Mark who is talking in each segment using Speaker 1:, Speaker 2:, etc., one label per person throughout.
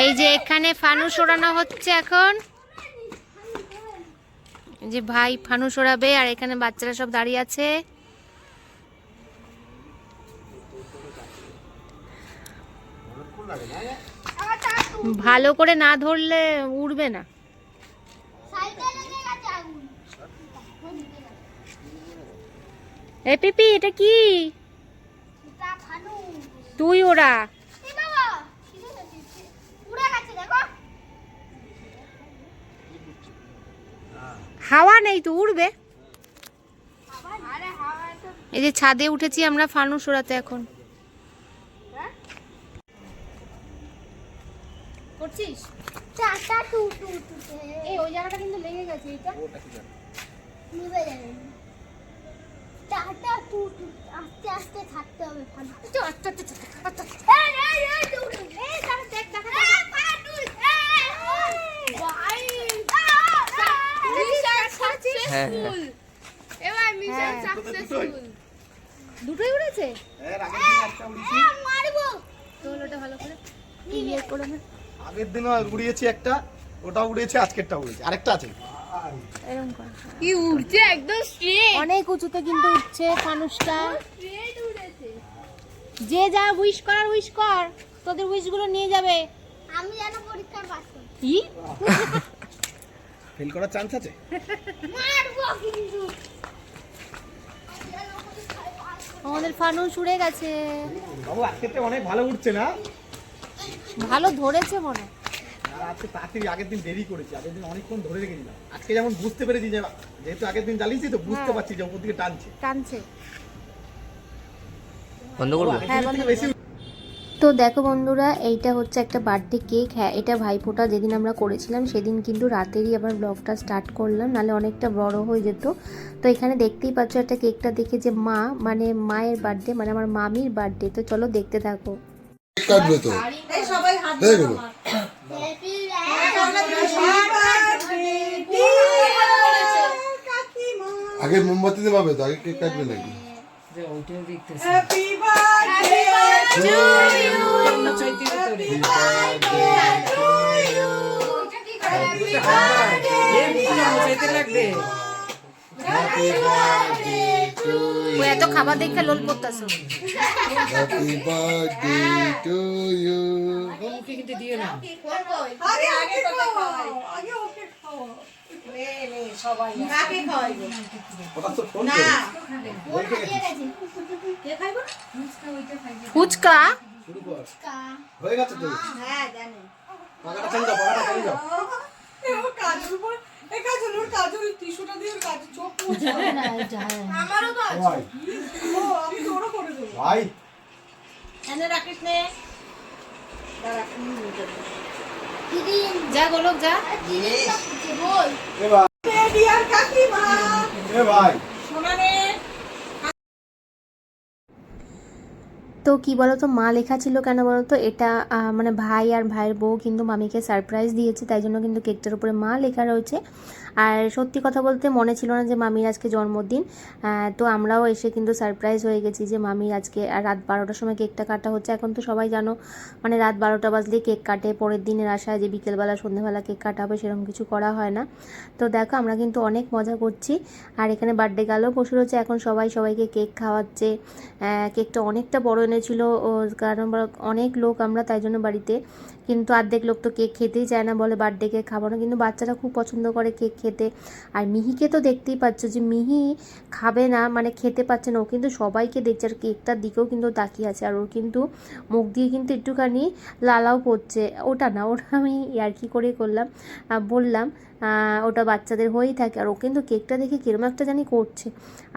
Speaker 1: এই যে এখানে ফানুস ওড়ানো হচ্ছে এখন। যে ভাই ফানুস ওড়াবে আর এখানে বাচ্চারা সব দাঁড়িয়ে আছে। ভালো করে না ধরলে উড়বে না। এ পিপি এটা কি? তুই ওরা। হাওয়া নেই তো উড়বে। এই যে ছাদে উঠেছি আমরা ফানুস ওড়াতে এখন। করছিস? এই ওই জায়গাটা কিন্তু লেগে গেছে এটা?
Speaker 2: আস্তে আস্তে থাকতে হবে ভালো
Speaker 1: আচ্ছা, আচ্ছা, আচ্ছা, আচ্ছা, আচ্ছা।
Speaker 2: এই, এই, এই, দৌড়ে। এই, দাঁড়া, দেখ, দেখা, দেখা। এই, ভাই।
Speaker 1: হ্যাঁ। দুটোই উড়েছে?
Speaker 2: এই, মারবো।
Speaker 1: তোল ওটা ভালো করে। ইয়ে করে নে।
Speaker 3: আগের দিনও উড়িয়েছি একটা ওটা উড়িয়েছে আজকেরটা আরেকটা আছে।
Speaker 1: এরকম কর।
Speaker 4: কি উঠছে একদম স্ট্রেট
Speaker 1: অনেক উঁচুতে কিন্তু উঠছে ফানুসটা যে যা উইশ করার উইশ কর। তোদের উইশগুলো নিয়ে যাবে।
Speaker 2: আমি যেন পরীক্ষার পাস করি।
Speaker 1: কি?
Speaker 3: ফেল করার চান্স আছে?
Speaker 1: আমাদের ফানুস উড়ে গেছে।
Speaker 3: বাবু আজকেরটা অনেক ভালো উঠছে না?
Speaker 1: ভালো ধরেছে মনে হয়।
Speaker 3: আজকে তাড়াতাড়ি আগের দিন দেরি করেছি আগের দিন অনেকক্ষণ ধরে রেখেছিলাম আজকে যেমন বুঝতে পেরেছি যে যেহেতু আগের দিন জ্বালিয়েছি তো বুঝতে
Speaker 1: হ্যাঁ।
Speaker 3: পারছি যে ওপর দিকে টানছে।
Speaker 1: টানছে।
Speaker 5: বন্ধ করব?
Speaker 1: হ্যাঁ, বন্ধ
Speaker 3: বেশি
Speaker 1: তো দেখো বন্ধুরা এইটা হচ্ছে একটা বার্থডে কেক হ্যাঁ এটা ভাইফোঁটা যেদিন আমরা করেছিলাম সেদিন কিন্তু রাতেরই আবার ব্লগটা স্টার্ট করলাম নাহলে অনেকটা বড় হয়ে যেত। তো এখানে দেখতেই পাচ্ছ একটা কেকটা দেখে যে মা মানে মায়ের বার্থডে মানে আমার মামির বার্থডে তো চলো দেখতে থাকো।
Speaker 6: কাটবে তো? দেখো আগে মোমবাতিতে পাবে তো? আগে কেক কাটবে নাকি?
Speaker 1: ও এত খাবার দেখে লোল করতেছো।
Speaker 6: হ্যাপি বার্থডে টু ইউ
Speaker 3: ওটা তো ফোন
Speaker 1: ফুচকা
Speaker 3: শুরু কর। হয়ে গেছে তো? পাকাটা চালিয়ে যাও পাকাটা চালিয়ে যাও। ভাই। ভাই।
Speaker 2: দিদি
Speaker 1: যা গোলক যা।
Speaker 2: বল
Speaker 3: এ ভাই এ ভাই
Speaker 1: তো কি বলতো, মা লেখা ছিল কেন বলতো, এটা মানে ভাই আর ভাইয়ের বউ কিন্তু মামিকে সারপ্রাইজ দিয়েছে, তাই জন্য কিন্তু কেকটার উপরে মা লেখা রয়েছে। আর সত্যি কথা বলতে মনে ছিল না যে মামির আজকে জন্মদিন তো আমরাও এসে কিন্তু সারপ্রাইজ হয়ে গেছি যে মামির আজকে, আর রাত বারোটার সময় কেকটা কাটা হচ্ছে। এখন তো সবাই জানো মানে রাত বারোটা বাজলে কেক কাটে, পরের দিনের আশায় যে বিকেলবেলা, সন্ধ্যেবেলা কেক কাটা হবে, সেরকম কিছু করা হয় না। তো দেখো, আমরা কিন্তু অনেক মজা করছি। আর এখানে বার্থডে গালও বসে রয়েছে। এখন সবাই সবাইকে কেক খাওয়াচ্ছে। কেকটা অনেকটা বড় এনেছিল ও কারণ অনেক লোক আমরা তাই জন্য বাড়িতে কিন্তু অর্ধেক লোক তো কেক খেতেই চায় না, বলে বার্থডে কেক খাব না। কিন্তু বাচ্চারা খুব পছন্দ করে কেক খেতে। আর মিহিকে তো দেখতেই পাচ্ছ যে মিহি খাবে না মানে খেতে পাচ্ছে না। ও কিন্তু সবাইকে দেখছে, আর কেকটার দিকেও কিন্তু তাকিয়ে আছে। আর ওর কিন্তু মুখ দিয়ে কিন্তু একটুখানি লালাও পড়ছে। ওটা না, ওটা আমি ইয়ার্কি করে করলাম। বললাম ওটা বাচ্চাদের হয়েই থাকে। আর ও কিন্তু কেকটা দেখে কিরম একটা জানি করছে।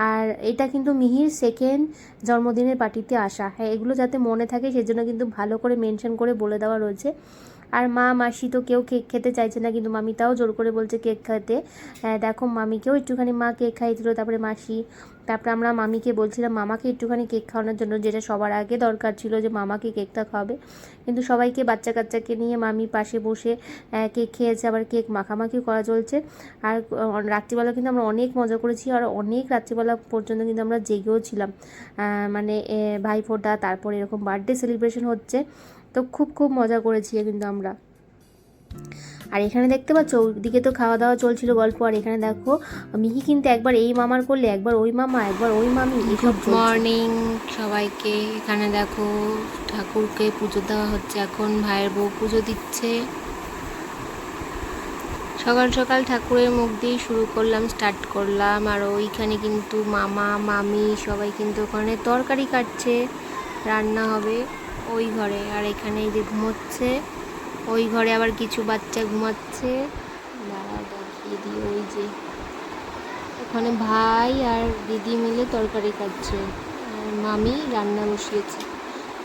Speaker 1: আর এটা কিন্তু মিহির সেকেন্ড জন্মদিনের পার্টিতে আসা। হ্যাঁ এগুলো যাতে মনে থাকে, সেজন্য কিন্তু ভালো করে মেনশন করে বলে দেওয়া রয়েছে। আর মা, মাসি তো কেউ কেক খেতে চাইছে না, কিন্তু মামি তাও জোর করে বলছে কেক খেতে। দেখো, মামিকেও একটুখানি মা কেক খাইছিল তারপরে মাসি, তারপরে আমরা মামিকে বলছিলাম, মামাকে একটুখানি কেক খাওয়ানোর জন্য যেটা সবার আগে দরকার ছিল যে মামাকে কেকটা খাওয়াবে। কিন্তু সবাইকে বাচ্চা কাচ্চাকে নিয়ে মামি পাশে বসে কেক খেয়েছে, আবার কেক মাখামাখি করা চলছে। আর রাত্রিবেলা কিন্তু আমরা অনেক মজা করেছি, আর অনেক রাত্রিবেলা পর্যন্ত কিন্তু আমরা জেগেও ছিলাম। মানে ভাইফোঁটা, তারপরে এরকম বার্থডে সেলিব্রেশন হচ্ছে। তো খুব খুব মজা করেছি কিন্তু আমরা। আর এখানে দেখতে পাচ্ছ ওইদিকে তো খাওয়া দাওয়া চলছিল গল্প আর এখানে দেখো মিহি কিন্তু একবার এই মামার করলে একবার ওই মামা একবার ওই মামি চলছে।
Speaker 5: মর্নিং সবাইকে এখানে দেখো ঠাকুরকে পুজো দেওয়া হচ্ছে এখন ভাইয়ের বউ পুজো দিচ্ছে। সকাল সকাল ঠাকুরের মুখ দিয়ে শুরু করলাম স্টার্ট করলাম আর ওইখানে কিন্তু মামা মামি সবাই কিন্তু ওখানে তরকারি কাটছে রান্না হবে। ওই ঘরে, আর এখানে এই যে ঘুমোচ্ছে, ওই ঘরে আবার কিছু বাচ্চা ঘুমাচ্ছে। দাঁড়া দেখিয়ে দিই, ওই যে ওখানে ভাই আর দিদি মিলে তরকারি কাটছে আর মামি রান্না বসিয়েছে।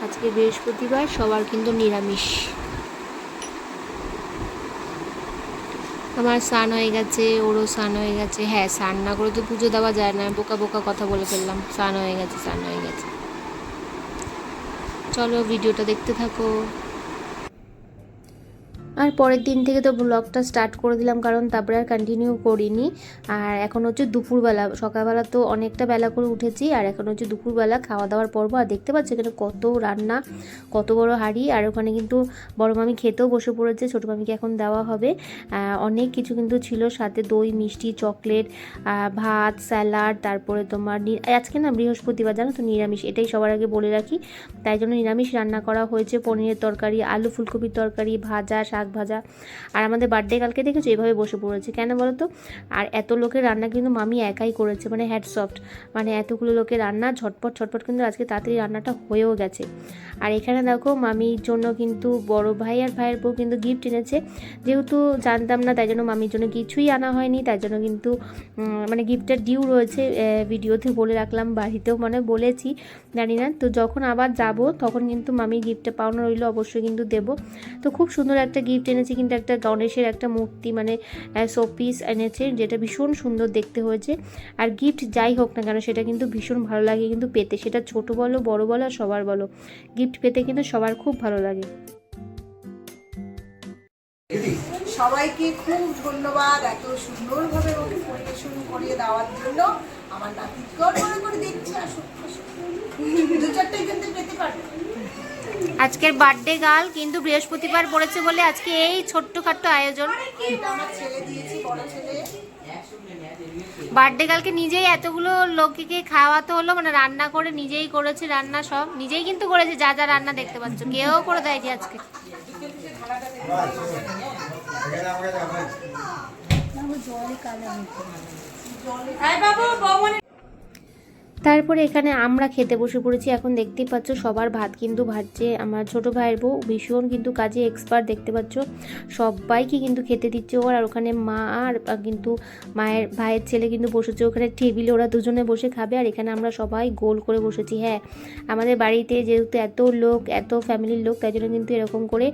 Speaker 5: আজকে বৃহস্পতিবার, সবার কিন্তু নিরামিষ। আমার স্নান হয়ে গেছে, ওরও স্নান হয়ে গেছে। হ্যাঁ স্নান না করে তো পুজো দেওয়া যায় না, বোকা বোকা কথা বলে ফেললাম। স্নান হয়ে গেছে, স্নান হয়ে গেছে। চলো ভিডিওটা দেখতে থাকো।
Speaker 1: আর পরের দিন থেকে তো ব্লগটা স্টার্ট করে দিলাম, কারণ তারপরে আর কন্টিনিউ করিনি। আর এখন হচ্ছে দুপুরবেলা, সকালবেলা তো অনেকটা বেলা করে উঠেছি, আর এখন হচ্ছে দুপুরবেলা খাওয়া দাওয়ার পর্ব। আর দেখতে পাচ্ছ এখানে কত রান্না, কত বড় হাঁড়ি, আর ওখানে কিন্তু বড় মামি খেতেও বসে পড়েছে, ছোটো মামিকে এখন দেওয়া হবে। অনেক কিছু কিন্তু ছিল, সাথে দই, মিষ্টি, চকলেট ভাত, স্যালাড, তারপরে তোমার আজকে না বৃহস্পতিবার, জানো তো, নিরামিষ, এটাই সবার আগে বলে রাখি। তাই জন্য নিরামিষ রান্না করা হয়েছে, পনিরের তরকারি, আলু ফুলকপির তরকারি, ভাজা, শাক ভাজা। আর আমাদের বার্থডে কালকে দেখেছ? এভাবে বসে পড়েছে। কেন বলো তো আর এত লোকের রান্না কিন্তু মামি একাই করেছে মানে হ্যাড সফট মানে এতগুলো লোকের রান্না ঝটপট ঝটপট কিন্তু আজকে তাড়াতাড়ি রান্নাটা হয়েও গেছে। আর এখানে দেখো, মামির জন্য কিন্তু বড় ভাই আর ভাইয়ের বউ কিন্তু গিফট এনেছে। যেহেতু জানতাম না, তাই জন্য মামির জন্য কিছুই আনা হয়নি। তাই জন্য কিন্তু মানে গিফটের ডিউ রয়েছে ভিডিওতে বলে রাখলাম, বাড়িতেও মানে বলেছি, জানি না। তো যখন আবার যাব, তখন কিন্তু মামি গিফটটা পাওনা রইল, অবশ্যই কিন্তু দেব। তো খুব সুন্দর একটা গিফট এনেছে কিন্তু একটা গণেশের একটা মূর্তি মানে শোপিস এনেছে, যেটা ভীষণ সুন্দর দেখতে হয়েছে। আর গিফট যাই হোক না কেন, সেটা কিন্তু ভীষণ ভালো লাগে কিন্তু পেতে। সেটা ছোট বলো, বড় বলো, আর সবার বলো। গিফট পেতে কিন্তু সবার খুব ভালো লাগে।
Speaker 7: সবাইকে খুব ধন্যবাদ এত সুন্দরভাবে ওকে পরিবেশন করিয়ে দেওয়ার জন্য। আমার নাতিকর মনে করে দেখছে আসুক আসুক। দু চারটে এখান থেকে পেতে পারবে।
Speaker 1: আজকের বার্থডে গার্ল কিন্তু বৃহস্পতিবার পড়েছে বলে আজকে এই ছোট্টখাট্ট আয়োজন।
Speaker 7: এটা আমার ছেলে দিয়েছি বড় ছেলে।
Speaker 1: বার্থডে গার্লকে নিজেই এতগুলো লোককে খাওয়াতে হলো মানে রান্না করে নিজেই করেছে রান্না সব। নিজেই কিন্তু করেছে যা যা রান্না দেখতে পাচ্ছ। কেউ করে দেয়নি আজকে। তারপরে এখানে আমরা খেতে বসে পড়েছি। এখন দেখতেই পাচ্ছ সবার ভাত কিন্তু ভাজছে। আমার ছোট ভাইয়ের বউ ভীষণ কিন্তু কাজে এক্সপার্ট দেখতে পাচ্ছ। সবাইকে কিন্তু খেতে দিচ্ছে ওর। আর ওখানে মা আর কিন্তু মায়ের, ভাইয়ের ছেলে কিন্তু বসেছে। ওখানে টেবিলে ওরা দুজনে বসে খাবে। আর এখানে আমরা সবাই গোল করে বসেছি। হ্যাঁ আমাদের বাড়িতে যেহেতু এত লোক, এত ফ্যামিলির লোক, তাই জন্য কিন্তু এরকম করে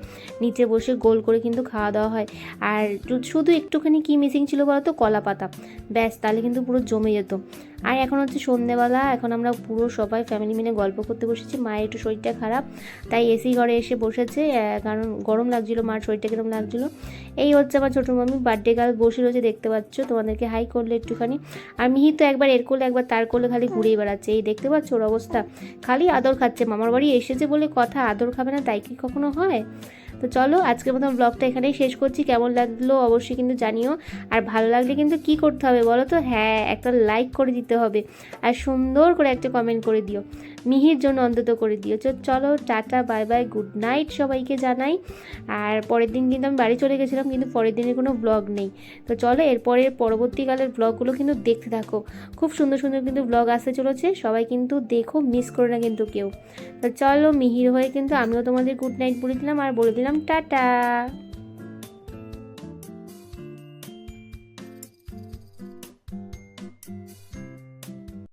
Speaker 1: নিচে বসে গোল করে কিন্তু খাওয়া দাওয়া হয়। আর শুধু একটুখানি কি মিসিং ছিল বলতো? কলা পাতা ব্যাস, তাহলে কিন্তু পুরো জমে যেত। আর এখন হচ্ছে সন্ধেবেলা, এখন আমরা পুরো সবাই ফ্যামিলি মিলে গল্প করতে বসেছি। মায়ের একটু শরীরটা খারাপ, তাই এসি ঘরে এসে বসেছে কারণ গরম লাগছিল, মার শরীরটা কিরম লাগছিল। এই হচ্ছে আমার ছোটো মামি বার্থডে গার্ল বসে রয়েছে, দেখতে পাচ্ছ। তোমাদেরকে হাই করলে একটুখানি। আর মিহি তো একবার এর করলে একবার তার করলে খালি ঘুরেই বেড়াচ্ছে। এই দেখতে পাচ্ছ ওর অবস্থা। খালি আদর খাচ্ছে। মামার বাড়ি এসেছে বলে কথা, আদর খাবে না, তাই কি কখনো হয়? তো চলো, আজকের মতন ব্লগটা এখানেই শেষ করছি। কেমন লাগল অবশ্যই কিন্তু জানিও। আর ভালো লাগলে কিন্তু কি করতে হবে বলো তো? হ্যাঁ একটা লাইক করে দিতে হবে। আর সুন্দর করে একটা কমেন্ট করে দিও। মিহির জন্য অন্তত করে দিও। চলো, tata bye bye good night সবাইকে জানাই। আর পরের দিন কিন্তু আমি বাড়ি চলে গেছিলাম, কিন্তু পরের দিনের কোনো ব্লগ নেই। তো চলো এরপরের পরবর্তীকালের ব্লগগুলো কিন্তু দেখতে থাকো। খুব সুন্দর সুন্দর কিন্তু ব্লগ আসতে চলেছে। সবাই কিন্তু দেখো মিস করো না কিন্তু কেউ। তো চলো, মিহির হয়ে কিন্তু আমিও তোমাদের গুড নাইট বলে দিলাম। আর বলে দিলাম টাটা।